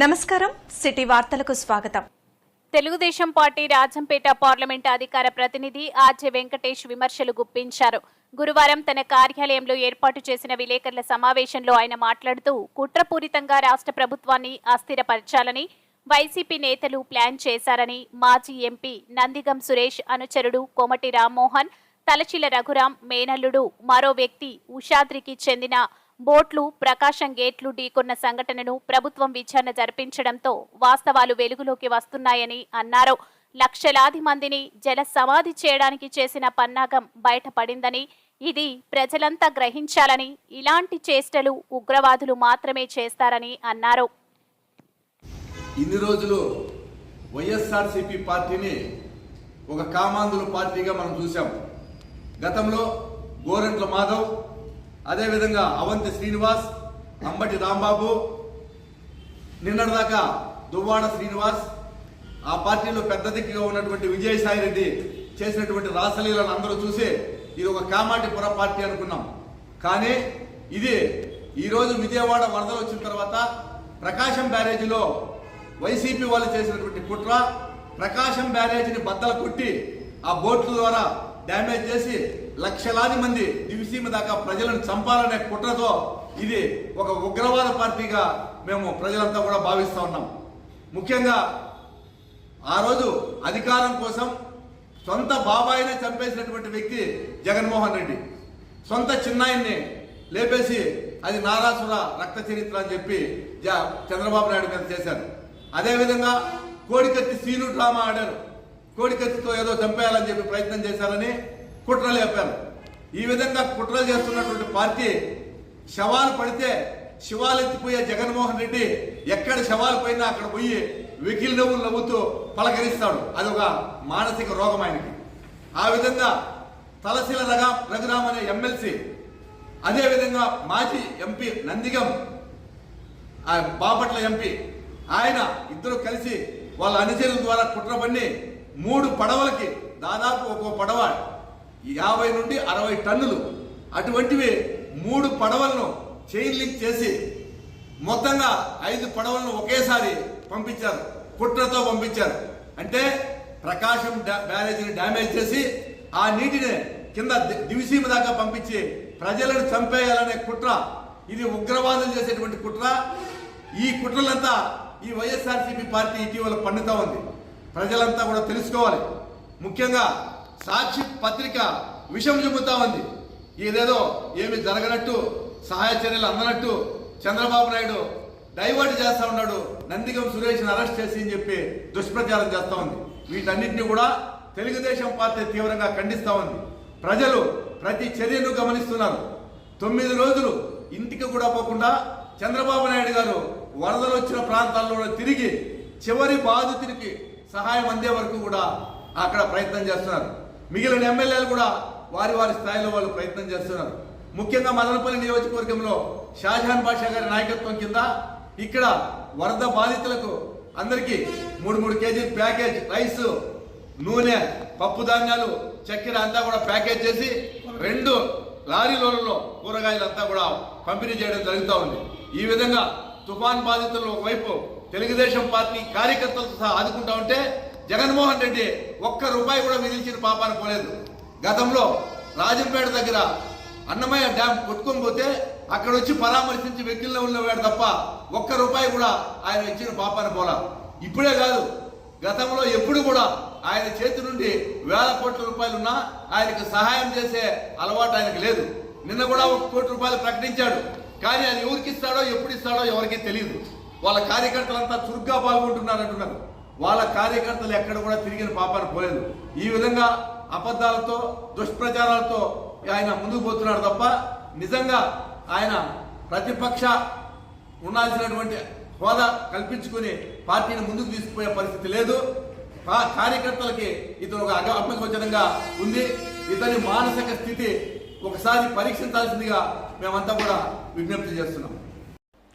నమస్కారం సిటీ వార్తలకు స్వాగతం. తెలుగుదేశం పార్టీ రాజంపేట పార్లమెంట్ అధికార ప్రతినిధి ఆర్జే వెంకటేష్ విమర్శలు గుప్పించారు. గురువారం తన కార్యాలయంలో ఏర్పాటు చేసిన విలేకరుల సమావేశంలో ఆయన మాట్లాడుతూ కుట్రపూరితంగా రాష్ట్ర ప్రభుత్వాన్ని అస్థిరపరచాలని వైసీపీ నేతలు ప్లాన్ చేశారని మాజీ ఎంపీ నందిగం సురేష్ అనుచరుడు కోమటి రామ్మోహన్ తలచిల రఘురాం మేనల్లుడు మరో వ్యక్తి ఉషాద్రికి చెందిన బోట్లు ప్రకాశం గేట్లు ఢీకొన్న సంఘటనను ప్రభుత్వం విచారణ జరిపించడంతో వాస్తవాలు వెలుగులోకి వస్తున్నాయని అన్నారు. లక్షలాది మందిని జల సమాధి చేయడానికి చేసిన పన్నాగం బయటపడిందని ఇది ప్రజలంతా గ్రహించాలని ఇలాంటి చేష్టలు ఉగ్రవాదులు మాత్రమే చేస్తారని అన్నారు. ఇన్ని రోజులు వైఎస్ఆర్సీపీ పార్టీని ఒక కామాంధుల పార్టీగా మనం చూసాం గతంలో గోరంట్ల మాధవ్ అదేవిధంగా అవంతి శ్రీనివాస్ అంబటి రాంబాబు నిన్నటిదాకా దువ్వాడ శ్రీనివాస్ ఆ పార్టీలో పెద్ద దిక్కుగా ఉన్నటువంటి విజయసాయి రెడ్డి చేసినటువంటి రాసలీలను అందరూ చూసి ఇది ఒక కామాటిపుర పార్టీ అనుకున్నాం. కానీ ఇది ఈరోజు విజయవాడ వరదలు వచ్చిన తర్వాత ప్రకాశం బ్యారేజీలో వైసీపీ వాళ్ళు చేసినటువంటి కుట్ర ప్రకాశం బ్యారేజీని బద్దలు కొట్టి ఆ బోట్ల ద్వారా డ్యామేజ్ చేసి లక్షలాది మంది దివిసీమ దాకా ప్రజలను చంపాలనే కుట్రతో ఇది ఒక ఉగ్రవాద పార్టీగా మేము ప్రజలంతా కూడా భావిస్తూ ఉన్నాం. ముఖ్యంగా ఆ రోజు అధికారం కోసం సొంత బాబాయినే చంపేసినటువంటి వ్యక్తి జగన్మోహన్ రెడ్డి. సొంత చిన్నాయన్ని లేపేసి అది నారాసుర రక్త చరిత్ర అని చెప్పి జ- చంద్రబాబు నాయుడు మీద చేశారు. అదేవిధంగా కోడికత్తి సీను డ్రామా ఆడారు. కోడికత్తితో ఏదో చంపేయాలని చెప్పి ప్రయత్నం చేశారని కుట్రలు చెప్పారు. ఈ విధంగా కుట్రలు చేస్తున్నటువంటి పార్టీ శవాలు పడితే శివాలు ఎత్తిపోయే జగన్మోహన్ రెడ్డి ఎక్కడ శవాలు పోయినా అక్కడ పోయి వెకిలి నవ్వులు నవ్వుతూ పలకరిస్తాడు. అదొక మానసిక రోగం ఆయనకి. ఆ విధంగా తలశీల రఘ రఘురామ్ అనే ఎమ్మెల్సీ అదేవిధంగా మాజీ ఎంపీ నందిగం ఆ బాపట్ల ఎంపీ ఆయన ఇద్దరు కలిసి వాళ్ళ అనుచరుల ద్వారా కుట్ర మూడు పడవలకి దాదాపు ఒక్కో పడవ. యాభై నుండి అరవై టన్నులు. అటువంటివి మూడు పడవలను చైన్ లింక్ చేసి మొత్తంగా ఐదు పడవలను ఒకేసారి పంపించారు. కుట్రతో పంపించారు. అంటే ప్రకాశం డ్యా- బ్యారేజీని డ్యామేజ్ చేసి ఆ నీటిని కింద దివిసీమ దాకా పంపించి ప్రజలను చంపేయాలనే కుట్ర. ఇది ఉగ్రవాదులు చేసేటువంటి కుట్ర. ఈ కుట్రలంతా ఈ వైఎస్ఆర్సీపీ పార్టీ ఇటీవల పండుతా ఉంది. ప్రజలంతా కూడా తెలుసుకోవాలి. ముఖ్యంగా సాక్షి పత్రిక విషం చెబుతా ఉంది. ఇదేదో ఏమి జరగనట్టు సహాయ చర్యలు అందనట్టు చంద్రబాబు నాయుడు డైవర్ట్ చేస్తా ఉన్నాడు. నందిగం సురేష్ని అరెస్ట్ చేసి అని చెప్పి దుష్ప్రచారం చేస్తా ఉంది. వీటన్నిటిని కూడా తెలుగుదేశం పార్టీ తీవ్రంగా ఖండిస్తూ ఉంది. ప్రజలు ప్రతి చర్యను గమనిస్తున్నారు. తొమ్మిది రోజులు ఇంటికి కూడా పోకుండా చంద్రబాబు నాయుడు గారు వరదలు వచ్చిన ప్రాంతాల్లో తిరిగి చివరి బాధితునికి సహాయం అందే వరకు కూడా అక్కడ ప్రయత్నం చేస్తున్నారు. మిగిలిన ఎమ్మెల్యేలు కూడా వారి వారి స్థాయిలో వాళ్ళు ప్రయత్నం చేస్తున్నారు. ముఖ్యంగా మదనపల్లి నియోజకవర్గంలో షాజహాన్ బాషా గారి నాయకత్వం కింద ఇక్కడ వరద బాధితులకు అందరికీ మూడు మూడు కేజీ ప్యాకేజ్ రైస్ నూనె పప్పు ధాన్యాలు చక్కెర అంతా కూడా ప్యాకేజ్ చేసి రెండు లారీ లోన్లలో కూరగాయలంతా కూడా పంపిణీ చేయడం జరుగుతూ ఉంది. ఈ విధంగా తుఫాన్ బాధితులు ఒకవైపు తెలుగుదేశం పార్టీ కార్యకర్తలతో సహా ఆదుకుంటా ఉంటే జగన్మోహన్ రెడ్డి ఒక్క రూపాయి కూడా విధించిన పాపాన పోలేదు. గతంలో రాజంపేట దగ్గర అన్నమయ్య డ్యామ్ కొట్టుకొని పోతే అక్కడ వచ్చి పరామర్శించి వెక్కిల్లో ఉన్నవాడు తప్ప ఒక్క రూపాయి కూడా ఆయన ఇచ్చిన పాపాన పోలా. ఇప్పుడే కాదు గతంలో ఎప్పుడు కూడా ఆయన చేతి నుండి వేల కోట్ల రూపాయలు ఉన్నా ఆయనకు సహాయం చేసే అలవాటు ఆయనకు లేదు. నిన్న కూడా ఒక కోటి రూపాయలు ప్రకటించాడు. కానీ అది ఎవరికి ఇస్తాడో ఎప్పుడు ఇస్తాడో ఎవరికీ తెలియదు వాళ్ళ కార్యకర్తలంతా చురుగ్గా పాల్గొంటున్నారు అంటున్నారు వాళ్ళ కార్యకర్తలు ఎక్కడ కూడా తిరిగిన పాపాన పోలేదు. ఈ విధంగా అబద్ధాలతో దుష్ప్రచారాలతో ఆయన ముందుకు పోతున్నాడు తప్ప నిజంగా ఆయన ప్రతిపక్ష ఉండాల్సినటువంటి హోదా కల్పించుకుని పార్టీని ముందుకు తీసుకుపోయే పరిస్థితి లేదు. కార్యకర్తలకి ఇతను ఒక అగ- ఉంది. ఇతని మానసిక స్థితి ఒకసారి పరీక్షించాల్సిందిగా మేమంతా కూడా విజ్ఞప్తి చేస్తున్నాం.